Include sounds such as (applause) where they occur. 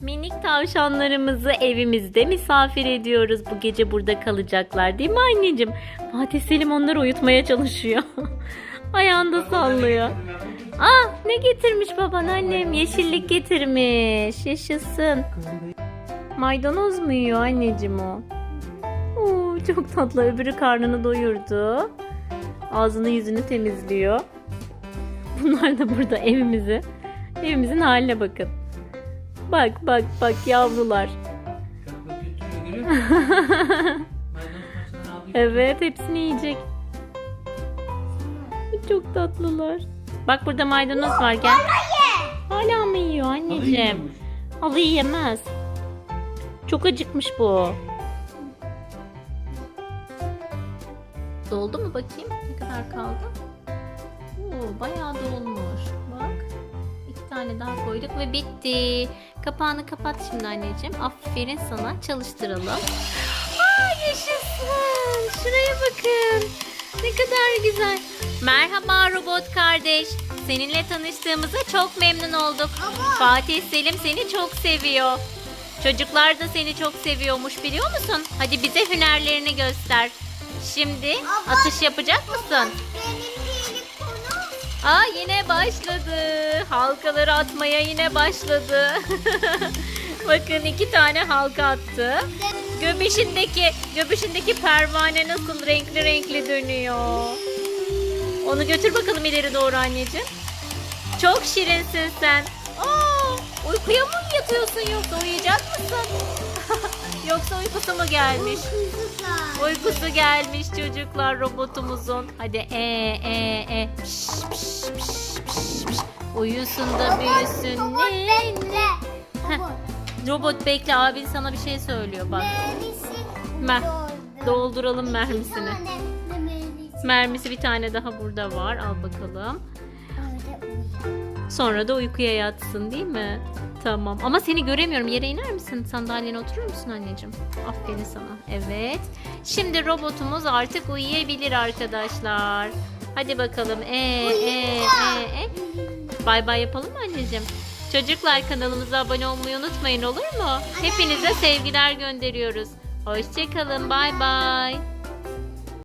Minik tavşanlarımızı evimizde misafir ediyoruz. Bu gece burada kalacaklar değil mi anneciğim? Fatih Selim onları uyutmaya çalışıyor. (laughs) Ayağında sallıyor. Ah ne getirmiş baban annem? Yeşillik getirmiş. Yaşasın. Maydanoz mu yiyor anneciğim o? Oo, çok tatlı. Öbürü karnını doyurdu. Ağzını yüzünü temizliyor. Bunlar da burada evimizi. Evimizin haline bakın. Bak bak bak yavrular. (laughs) Evet hepsini yiyecek. Çok tatlılar. Bak burada maydanoz var gel. Hala mı yiyor anneciğim? Halıyı yemez. Çok acıkmış bu. Doldu mu bakayım? Ne kadar kaldı? Oo, bayağı dolmuş. Bak. Tane daha koyduk ve bitti. Kapağını kapat şimdi anneciğim. Aferin sana. Çalıştıralım. Aa, yaşasın. Şuraya bakın. Ne kadar güzel. Merhaba robot kardeş. Seninle tanıştığımıza çok memnun olduk. Fatih Selim seni çok seviyor. Çocuklar da seni çok seviyormuş biliyor musun? Hadi bize hünerlerini göster. Şimdi atış yapacak mısın? Benim. Aa yine başladı. Halkaları atmaya yine başladı. (laughs) Bakın iki tane halka attı. Göbeşindeki göbeşindeki pervane nasıl renkli renkli dönüyor. Onu götür bakalım ileri doğru anneciğim. Çok şirinsin sen. Aa, uykuya mı yatıyorsun yoksa uyuyacak mısın? (laughs) yoksa uykusu mu gelmiş? Uykusu gelmiş çocuklar robotumuzun. Hadi e e e. Piş, piş, piş, piş, piş. Uyusun da büyüsün. Robot Ne? bekle. Robot. Robot bekle abin sana bir şey söylüyor bak. Mer- doldu. Dolduralım mermisini. Mermisi bir tane daha burada var. Al bakalım. Sonra da uykuya yatsın değil mi? Tamam. Ama seni göremiyorum. Yere iner misin? Sandalyene oturur musun anneciğim? Aferin sana. Evet. Şimdi robotumuz artık uyuyabilir arkadaşlar. Hadi bakalım. E e e e. Bay bay yapalım mı anneciğim? Çocuklar kanalımıza abone olmayı unutmayın olur mu? Hepinize sevgiler gönderiyoruz. Hoşçakalın. Bay bay.